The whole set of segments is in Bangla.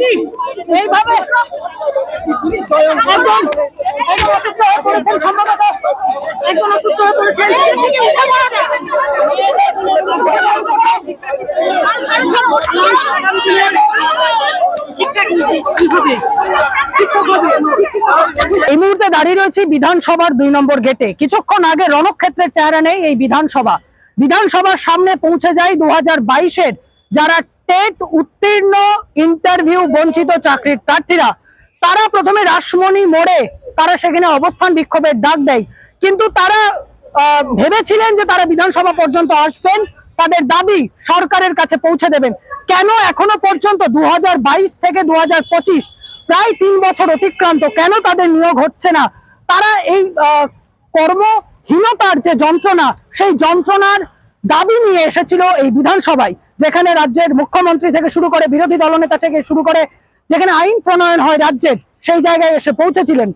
তিনি এইভাবে একজন একজন অসুস্থ হয়ে পড়েছেন সম্ভবত। একজন অসুস্থ হয়ে পড়েছেন। এই মুহূর্তে দাঁড়িয়ে রয়েছে বিধানসভার দুই নম্বর গেটে। কিছুক্ষণ আগে রণক্ষেত্রের চেহারা নেই এই বিধানসভা। বিধানসভার সামনে পৌঁছে যায় দু হাজার বাইশের যারা টেট উত্তীর্ণ ইন্টারভিউ বঞ্চিত চাকরির প্রার্থীরা, তারা প্রথমে রাসমণি মোড়ে, তারা সেখানে অবস্থান বিক্ষোভের ডাক দেয়। কিন্তু তারা ভেবেছিলেন যে তারা বিধানসভা পর্যন্ত আসবেন, তাদের দাবি সরকারের কাছে পৌঁছে দেবেন। কেন এখনও পর্যন্ত দু হাজার বাইশ থেকে দু হাজার পঁচিশ প্রায় তিন বছর অতিক্রান্ত, কেন তাদের নিয়োগ হচ্ছে না? তারা এই কর্মহীনতার যে যন্ত্রণা, সেই যন্ত্রণার দাবি নিয়ে এসেছিল এই বিধানসভায়। যেখানে রাজ্যের মুখ্যমন্ত্রী থেকে শুরু করে বিরোধী দলনেতা থেকে শুরু করে যেখানে আইন প্রণয়ন হয় রাজ্যের, সেই জায়গায় এসে পৌঁছেছিলেন।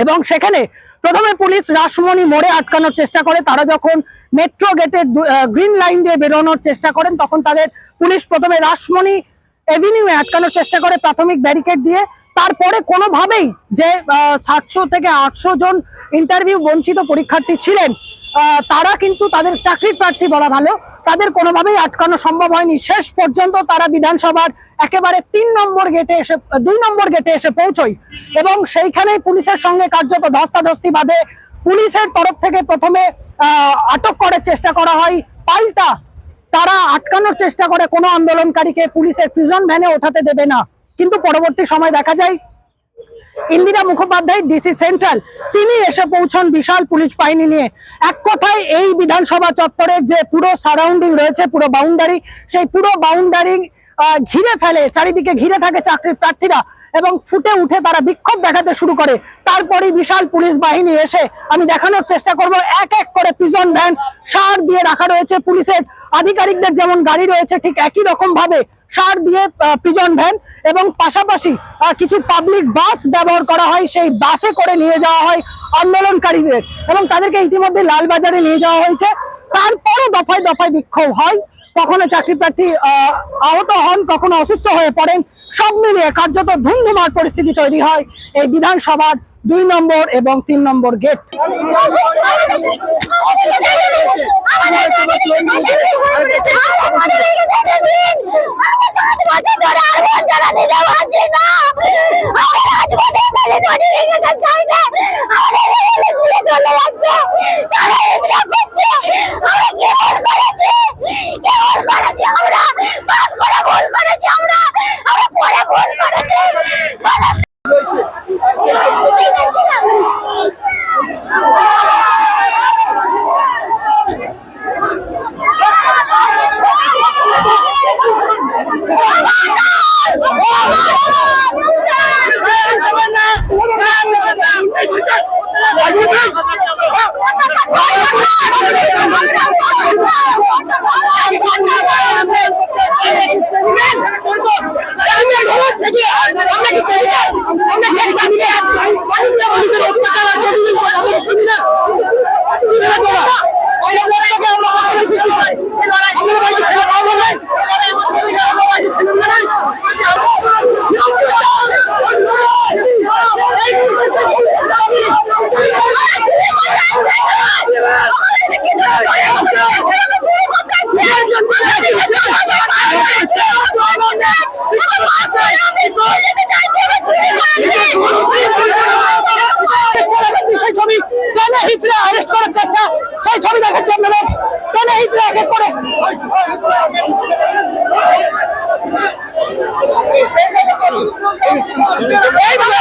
এবং সেখানে প্রথমে পুলিশ রাসমণি মোড়ে আটকানোর চেষ্টা করে। তারা যখন মেট্রো গেটের গ্রিন লাইন দিয়ে বেরোনোর চেষ্টা করেন, তখন তাদের পুলিশ প্রথমে রাসমণি এভিনিউয়ে আটকানোর চেষ্টা করে প্রাথমিক ব্যারিকেড দিয়ে। তারপরে কোনোভাবেই যে সাতশো থেকে আটশো জন ইন্টারভিউ বঞ্চিত পরীক্ষার্থী ছিলেন তারা কিন্তু তাদের চাকরি প্রার্থী বলা ভালো। তাদের কোনোভাবেই আটকানো সম্ভব হয়নি। শেষ পর্যন্ত তারা বিধানসভার একেবারে তিন নম্বর গেটে এসে, দুই নম্বর গেটে এসে পৌঁছয় এবং সেইখানেই পুলিশের সঙ্গে কার্যত ধস্তাধস্তি বাদে পুলিশের তরফ থেকে প্রথমে আটক করার চেষ্টা করা হয়। পাল্টা তারা আটকানোর চেষ্টা করে। কোনো আন্দোলনকারীকে পুলিশের প্রিজন ভ্যানে ওঠাতে দেবে না। কিন্তু পরবর্তী সময় দেখা যায় ইন্দিরা মুখোপাধ্যায় ডিসি সেন্ট্রাল তিনি এসে পৌঁছন বিশাল পুলিশ বাহিনী নিয়ে। এক কথায় এই বিধানসভা চত্বরে যে পুরো সারাউন্ডিং রয়েছে, পুরো বাউন্ডারি সেই পুরো বাউন্ডারি ঘিরে ফেলে, চারিদিকে ঘিরে থাকে চাকরির প্রার্থীরা। এবং ফুটে উঠে তারা বিক্ষোভ দেখাতে শুরু করে। তারপরই বিশাল পুলিশ বাহিনী এসে আমি দেখানোর চেষ্টা করব। এক এক করে প্রিজন ভ্যান সার দিয়ে রাখা রয়েছে পুলিশের। আধিকারিকদের যেমন গাড়ি রয়েছে ঠিক একই রকম ভাবে সার দিয়ে প্রিজন ভ্যান এবং পাশাপাশি কিছু পাবলিক বাস ব্যবহার করা হয়। সেই বাসে করে নিয়ে যাওয়া হয় আন্দোলনকারীদের এবং তাদেরকে ইতিমধ্যে লালবাজারে নিয়ে যাওয়া হয়েছে। তারপরও দফায় দফায় বিক্ষোভ হয়। কখনো চাকরি প্রার্থী আহ, আহত হন কখনো অসুস্থ হয়ে পড়েন। সব মিলিয়ে কার্যত ধুমধুমার পরিস্থিতি তৈরি হয়। এই বিধানসভার দুই নম্বর এবং তিন নম্বর গেট। আমরা কি করি আমরা কি করি অত্যাচার টেনে হিচড়ে এক এক করে এইভাবে